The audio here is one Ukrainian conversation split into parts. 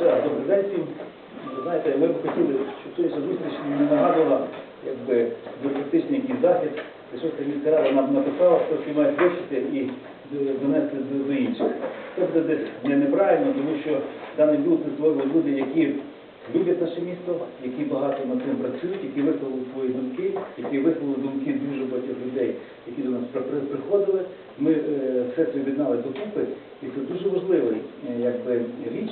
раз добрий день всім. Знаєте, ми б хотіли, щоб цієї зустріч не нагадувала, якби бюрократичний якийсь захід, і щось там міська рада нам написала, що всі мають вивчити і донести до, інших. Це буде десь не неправильно, тому що даний бюлет створювали люди, які люблять наше місто, які багато над цим працюють, які висловили свої думки, які висловили думки дуже багатьох людей, які до нас при- при- приходили. Ми е, все це об'єднали докупи, і це дуже важливий е, якби, річ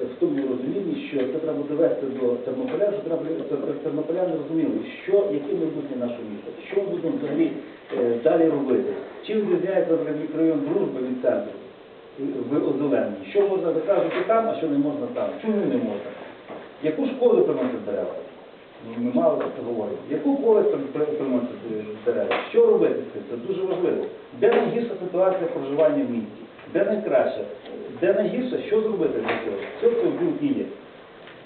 в тому розумінні, що це треба довести до тернополян, що треба щоб тернополяни розуміли, що яке майбутнє нашого міста, що ми будемо взагалі е, далі робити, чим відрізняється мікрорайон дружби від центру е, в озелененні, що можна викажути там, а що не можна там, чому не можна. Яку шкоду приносить дерева? Ну, Ми мало про це говоримо. Яку користь при- при- приносить е, дерева? Що робити? Це дуже важливо. Де найгірша ситуація проживання в місті? Де найкраща? Де найгірше? Що зробити для цього? Все це в білки є.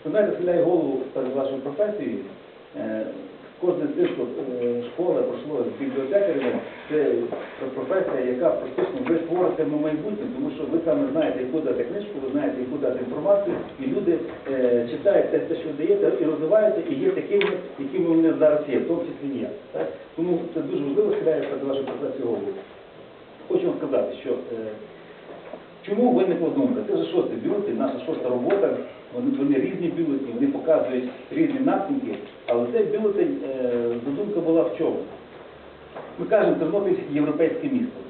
Ви знаєте, стріляє голову перед вашою професією. Е, Кожне з що е, школа пройшло з бібліотекарем, це професія, яка практично ви творите на майбутнє, тому що ви саме знаєте, яку дати книжку, ви знаєте, яку дати інформацію, і люди е, читають те, що даєте, і розвиваються, і є такими, якими вони зараз є, в тому числі я. Тому це дуже важливо стріляє перед вашою професією голову. Хочу вам сказати, що Чому виникла думка? Це вже шостий бюлетень, наша шоста робота. Вони, вони різні бюлетні, вони показують різні напрямки, але цей бюлетень, е, задумка була в чому? Ми кажемо, Тернопіль європейське місто.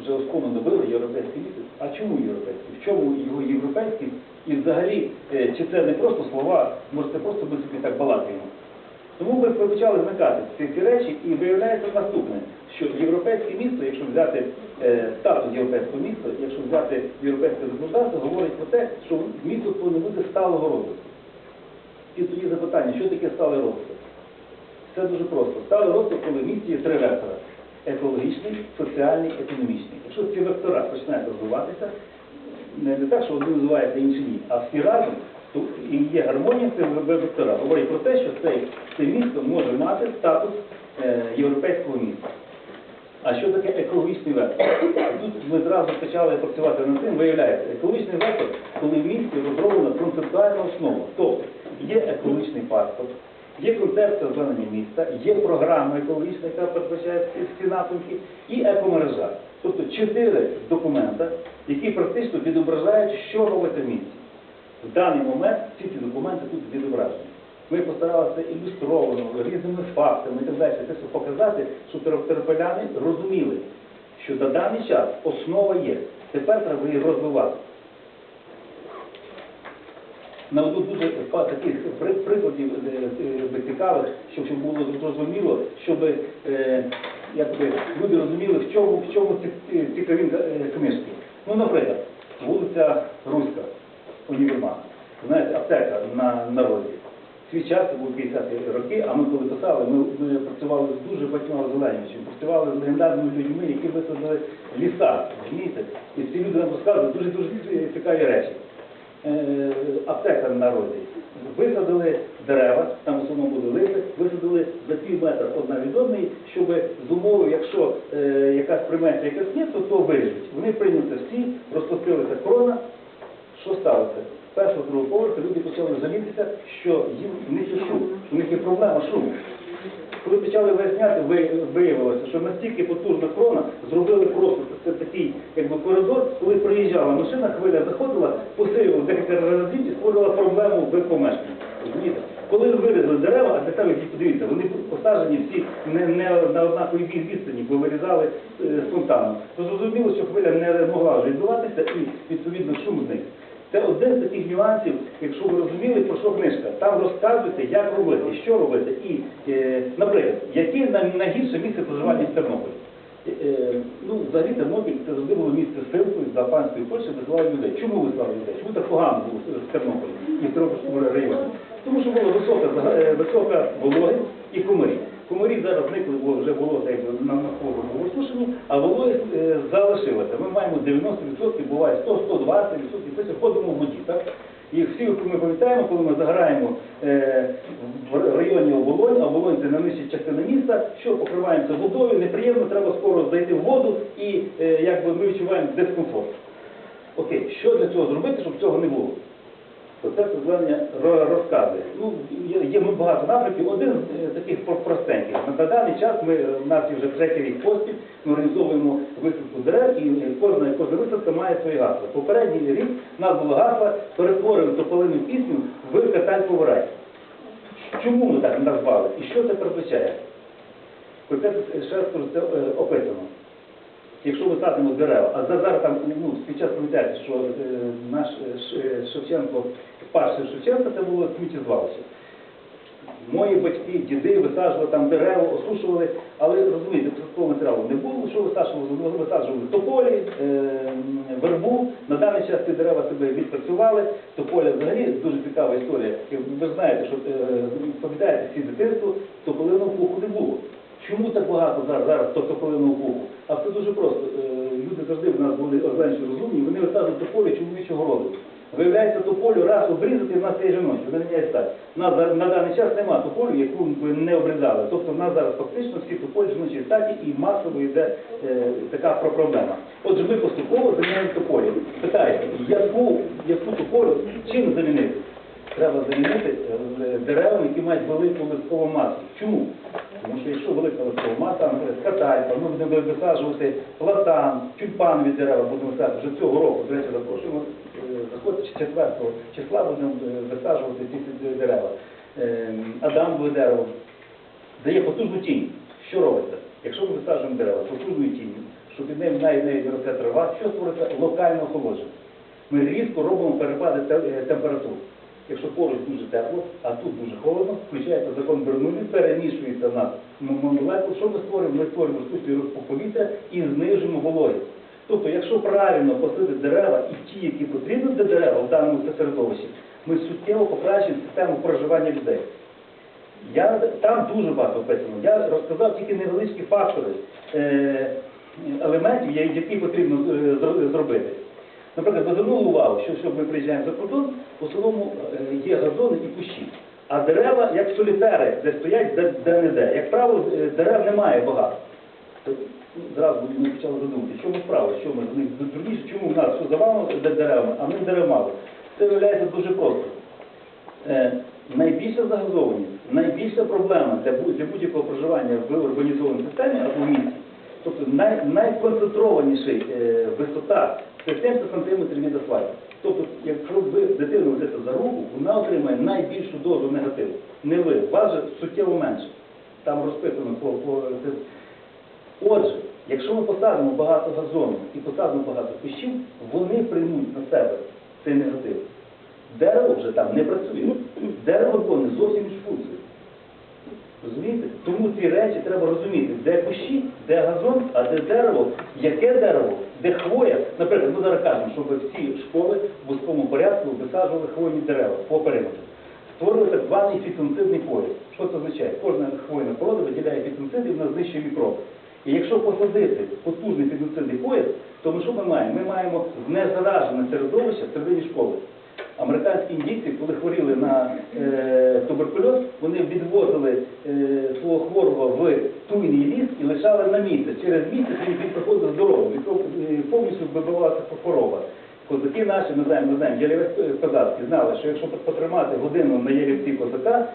Вже оскону добили європейське місто. А чому європейське? В чому його європейськість? І взагалі, е, чи це не просто слова, може це просто ми собі так балакаємо. Тому ми почали вникати в ці, речі і виявляється наступне, що європейське місто, якщо взяти е, статус європейського міста, якщо взяти європейське законодавство, говорить про те, що місто повинно бути сталого розвитку. І тоді запитання, що таке сталий розвиток? Все дуже просто. Сталий розвиток, коли в місті є три вектора. Екологічний, соціальний, економічний. Якщо ці вектора починають розвиватися, не, так, що один розвивається, інші ні, а всі разом, і є гармонія цих вектора. Говорить про те, що цей, це місто може мати статус е, європейського міста. А що таке екологічний вектор? Тут ми зразу почали працювати над цим, виявляється, екологічний вектор, коли в місті розроблена концептуальна основа. Тобто є екологічний паспорт, є концепція озеленення міста, є програма екологічна, яка передбачає всі напрямки, і екомережа. Тобто чотири документа, які практично відображають, що робиться в місті. В даний момент всі ці документи тут відображені. Ми постаралися ілюстровано, різними фактами і так далі, це все показати, щоб тер- розуміли, що на даний час основа є. Тепер треба її розвивати. Наведу дуже таких прикладів е, е, цікавих, щоб, було зрозуміло, щоб е, якби, люди розуміли, в чому, в чому ці, ці, ці кавін- е, книжки. Ну, наприклад, вулиця Руська, універмаг. Знаєте, аптека на народі. Свій час були 50-ті роки, а ми коли писали, ми, ми працювали з дуже багатьма озеленювачами, працювали з легендарними людьми, які висадили ліса, розумієте? І ці люди нам розказують дуже-дуже цікаві речі. Е, аптека на народі. Висадили дерева, там в основному буде листя, висадили за пів метра одна від одної, щоб з умови, якщо е, якась прийметься якась ні, то то виріжуть. Вони прийняли всі, розпустилася корона. Що сталося? З першого другого поверху люди почали жалітися, що їм є шум, що в них є проблема шуму. Коли почали виясняти, виявилося, що настільки потужна крона зробили просто це такий якби коридор, коли приїжджала машина, хвиля заходила, посилювала декілька разів і створювала проблему в помешканні. Розумієте? Коли вирізали дерева, а деталі всі подивіться, вони посаджені всі не, не на однаковій відстані, бо вирізали е, спонтанно. То зрозуміло, що хвиля не могла вже відбуватися і відповідно шум зник. Це один з таких нюансів, якщо ви розуміли, про що книжка. Там розказується, як робити, що робити. І, е, наприклад, яке най- найгірше місце проживання в Тернополі? Е, е, ну, взагалі Тернопіль це завжди було місце силкою за панської Польщі, висилали людей. Чому висилали людей? Чому так погано було в Тернополі і в Тернопільському районі? Тому що була висока, е, висока вологи і комарі. Комарі зараз зникли, бо вже було так, на навколо розсушені, а вологи е, залишилося. Ми маємо 90%, буває 100-120%, ми ходимо в воді. Так? І всі ми пам'ятаємо, коли ми заграємо е, в районі Оболонь, а Оболонь це найнижча частина міста, що покриваємося водою, неприємно, треба скоро зайти в воду і е, якби ми відчуваємо дискомфорт. Окей, що для цього зробити, щоб цього не було? Процес озеленення ро- розказує. Ну, є, ми багато напрямків. Один з е, таких простеньких. На даний час ми, е, в нас вже третій рік поспіль, ми організовуємо висадку дерев, і е, кожна, кожна висадка має своє гасло. Попередній рік в нас було гасло перетворимо тополину пісню в катальку рай. Чому ми так назвали? І що це передбачає? Оце ще раз це описано. Якщо ми садимо дерева, а за- зараз там ну, під час пам'ятаєте, що е, наш е, е, Шевченко, перший Шевченко, це було сміттєзвалище. Мої батьки, діди висаджували там дерева, осушували, але розумієте, такого матеріалу не було, що висаджували, висаджували тополі, вербу. На даний час ці дерева себе відпрацювали. Тополя взагалі дуже цікава історія. Ви знаєте, що пам'ятаєте всі дитинство, тополиного пуху не було. Чому так багато зараз, зараз то тополиного пуху? А все дуже просто. Е, Люди завжди в нас були озленші розумні, вони висаджують тополі чоловічого роду. Виявляється, тополю раз обрізати, в нас є жіночі, вони міняють стать. У нас на даний час немає тополю, яку ми не обрізали. Тобто в нас зараз фактично всі тополі жіночі статі і масово йде е, така проблема. Отже, ми поступово заміняємо тополі. Питаєте, яку, яку тополю, чим замінити? Треба замінити е, деревами, які мають велику листкову масу. Чому? Тому що якщо велика листова маса, наприклад, каталька, ми будемо висаджувати платан, тюльпанові дерева будемо висаджувати вже цього року, до речі, запрошуємо, е, заходить 4 числа будемо е, висаджувати ці дерева. Е, Адамове дерево дає потужну тінь. Що робиться? Якщо ми висаджуємо дерева потужною тінню, що під неї неї росте трава, що створиться локальне охолодження. Ми різко робимо перепади те- е, температур. Якщо поруч дуже тепло, а тут дуже холодно, включається закон Бернулі, перемішується в нас молекул. Що ми створюємо? Ми створюємо штучний рух повітря і знижуємо вологість. Тобто, якщо правильно посадити дерева і ті, які потрібні для дерева в даному середовищі, ми суттєво покращуємо систему проживання людей. Я там дуже багато описано. Я розказав тільки невеличкі фактори е, елементів, які потрібно е, зробити. Наприклад, ви звернули увагу, що, що ми приїжджаємо за кордон, в основному е, є газони і кущі. А дерева, як солітери, де стоять де, де не де. Як правило, е, дерев немає багато. Ну, Зразу ми почали задумати, що ми справи, що ми з них дурніше, чому в нас все завалено де- деревами, а ми дерев мало. Це виявляється дуже просто. Е, найбільша загазованість, найбільша проблема для, для будь-якого проживання в урбанізованій системі або в місті, тобто най, найконцентрованіший е, висота це 70 см від асфальту. Тобто, якщо ви дитину ведете за руку, вона отримає найбільшу дозу негативу. Не ви, вас же суттєво менше. Там розписано по, по. Отже, якщо ми посадимо багато газону і посадимо багато кущів, вони приймуть на себе цей негатив. Дерево вже там не працює. Дерево виконує зовсім іншу функцію. Розумієте? Тому ці речі треба розуміти, де кущі, де газон, а де дерево, яке дерево, де хвоя. Наприклад, ми зараз кажемо, щоб всі школи в вузькому порядку висаджували хвойні дерева по периметру. Створили так званий фітонцидний пояс. Що це означає? Кожна хвойна порода виділяє фітонцид і вона знищує мікроби. І якщо посадити потужний фітонцидний пояс, то ми що ми маємо? Ми маємо знезаражене середовище всередині школи. Американські індійці, коли хворіли на е, туберкульоз, вони відвозили е, свого хворого в туйний ліс і лишали на місяць. Через місяць він, приходив здоровим, від повністю вибивалася хвороба. Козаки наші, ми знаємо, ми знаємо, ялівець козацький знали, що якщо потримати годину на ялівці козака,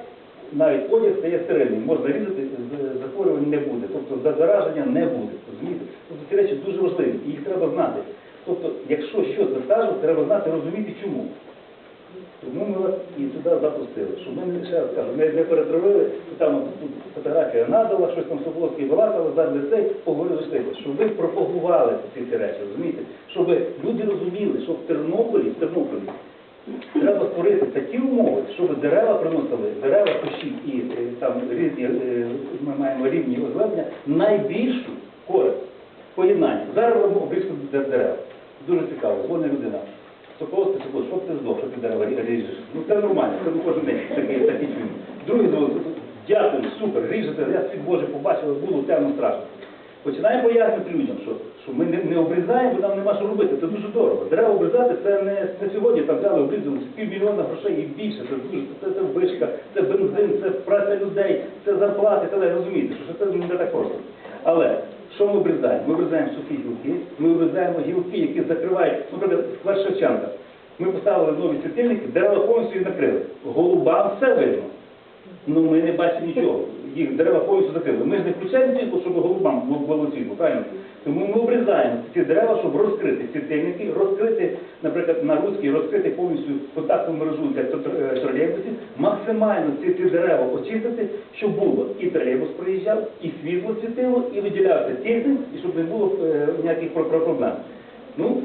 навіть одяг стає стерильним, можна різати, захворювань не буде, тобто зараження не буде. Тобто ці речі дуже важливі, і їх треба знати. Тобто, якщо щось засаджувати, треба знати, розуміти чому. Тому ми і сюди запустили, щоб ми не ще раз кажу, не, не перетравили, там тут фотографія надала, щось там Соbolовський вилазила, задля цей, поговорили шлися, щоб ви пропагували всі ці речі, розумієте? Щоб люди розуміли, що в Тернополі, в Тернополі треба створити такі умови, щоб дерева приносили, дерева, кущі і е, там різні, е, ми маємо рівні озеленення, найбільшу користь поєднання. Зараз робимо обрізку дерев. Дуже цікаво, дзвонить людина. Соколовський, Сокол, що ти здох, що ти дерева ріжеш? Ну це нормально, це не кожен день такі, такі чуємо. Другий дзвонить, дякую, супер, ріжете, я світ Божий побачив, було темно страшно. Починаємо пояснювати людям, що, що ми не, не обрізаємо, бо нам нема що робити. Це дуже дорого. Дерева обрізати це не, не сьогодні там взяли, обрізали півмільйона грошей і більше. Це дуже це, це вишка, це бензин, це праця людей, це зарплати, це розумієте, що це не так просто. Але що ми обрізаємо? Ми обрізаємо сухі гілки, ми обрізаємо гілки, які закривають, наприклад, сквер Шевченка. Ми поставили нові світильники, дерева повністю їх накрили. Голубам все видно. Ну ми не бачимо нічого. Їх дерева повністю закрили. Ми ж не включаємо світло, щоб голубам було світло, правильно? Тому ми обрізаємо ці дерева, щоб розкрити світильники, розкрити, наприклад, на Руській, розкрити повністю контактну мережу для е, тролейбусів, максимально ці, ці дерева очистити, щоб було і тролейбус проїжджав, і світло світило, і виділявся тиждень, і щоб не було е, ніяких про- про- проблем. Ну,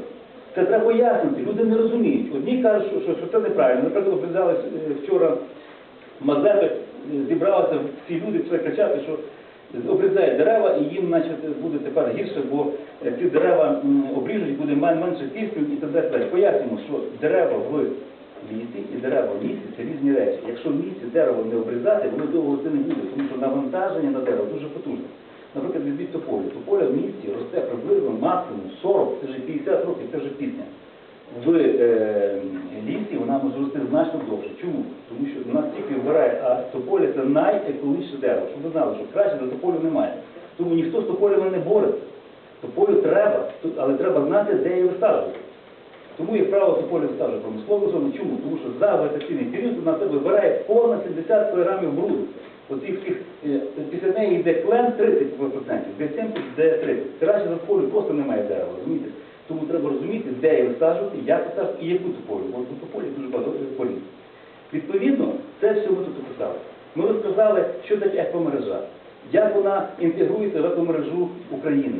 це треба пояснити, люди не розуміють. Одні кажуть, що, що, це неправильно. Наприклад, обрізали е, вчора Мазепи, зібралися всі люди почали кричати, що обрізають дерева і їм значить, буде тепер гірше, бо е, ці дерева обріжуть, буде менше кисню і так далі. Пояснюємо, що дерева в лісі і дерева в лісі це різні речі. Якщо в лісі дерево не обрізати, воно довго це не буде, тому що навантаження на дерево дуже потужне. Наприклад, візьміть тополю. Тополя в місті росте приблизно максимум 40, це вже 50 років, це вже пісня в е, лісі вона може рости значно довше. Чому? Тому що нас тільки вбирає, а тополя це найекологічніше дерево. Щоб ви знали, що краще за тополю немає. Тому ніхто з тополями не бореться. Тополю треба, але треба знати, де її висаджувати. Тому, як правило, тополю висаджує промислову зону. Чому? Тому що за вегетаційний період вона себе вибирає понад 70 кг бруду. Е, після неї йде клен 30%, де 70, де 30. Краще за тополю просто немає дерева, розумієте? Тому треба розуміти, де її висаджувати, як висаджувати і яку тополю, бо тополі дуже багато е. Відповідно, це все ми тут описали. Ми розказали, що таке екомережа, як вона інтегрується в екомережу України,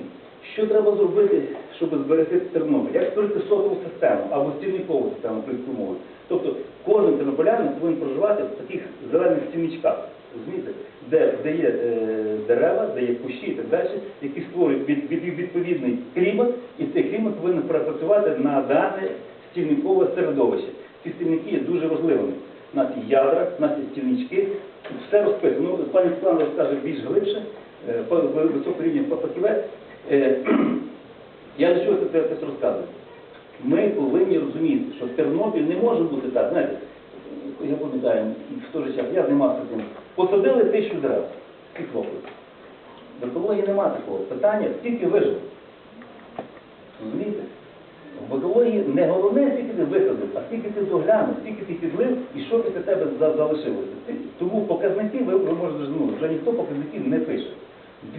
що треба зробити, щоб зберегти Тернопіль, як створити сотову систему або стільникову систему українською мовою. Тобто кожен тернополянин повинен проживати в таких зелених стільничках, розумієте, де, де є е, дерева, де є кущі і так далі, які створюють від, від, відповідний клімат, і цей клімат повинен працювати на дане стільникове середовище. Ці стільники є дуже важливими. У нас є ядра, у нас є стільнички, все розписано. Ну, пані Світлана розкаже більш глибше, е, по- ви- фахівець. Е, Я до чого це це розказую? Ми повинні розуміти, що Тернопіль не може бути так, знаєте, я пам'ятаю, в той же час я займався цим. Посадили тисячу дерев, скільки років. В екології нема такого питання, скільки вижило. Розумієте? В екології не головне, скільки ти висадив, а скільки ти доглянув, скільки ти підлив і що після тебе залишилося. Тому показники ви, ви можете ну, вже ніхто показників не пише.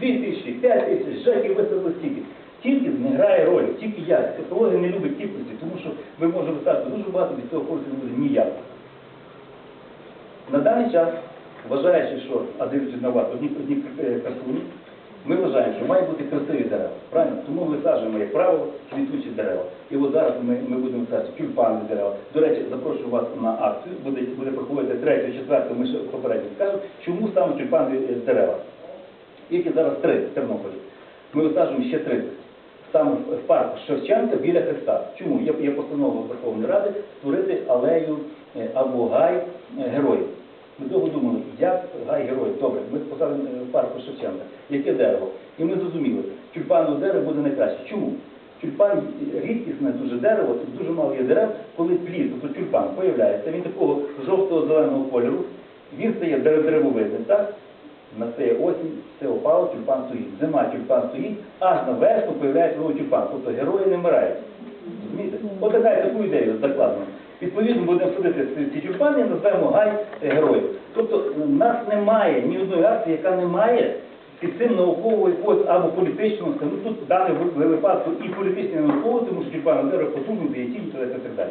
Дві тисячі, п'ять тисяч, жеки висадили стільки. Тільки не грає роль, тільки я. Екологія не любить кількості, тому що ви можете висадити дуже багато, від цього користі не буде ніяк. На даний час, вважаючи, що, а на вас, одні, одні е, красуні, ми вважаємо, що має бути красиві дерева. Правильно? Тому висаджуємо, як правило, квітучі дерева. І от зараз ми, ми будемо висаджувати тюльпани дерева. До речі, запрошую вас на акцію, буде, буде проходити третю, четверту, ми ще попередньо скажемо, чому саме тюльпани е, дерева. Тільки зараз три в Тернополі. Ми висаджуємо ще 30. Саме в парку Шевченка біля Христа. Чому? Є, постанова Верховної Ради створити алею е, або гай героїв. Ми довго думали, як гай героїв. Добре, ми посадимо е, парку Шевченка. Яке дерево? І ми зрозуміли, тюльпанове дерево буде найкраще. Чому? Тюльпан рідкісне дуже дерево, тут дуже мало є дерев, коли плід, тобто тюльпан, появляється, він такого жовтого-зеленого кольору, він стає дерев- деревовидним, так? Настає осінь, все опало, тюльпан стоїть. Зима тюльпан стоїть, аж на весну появляється новий тюльпан. Тобто герої не вмирають. Розумієте? От така таку ідею закладено. Відповідно, будемо судити ці- тюльпани і назвемо гай е, героїв. Тобто в нас немає ні одної акції, яка не має під цим наукового якогось або політичного, ну тут в даному випадку і політичний і наукове, тому що тюльпани дерево потужні, і так далі.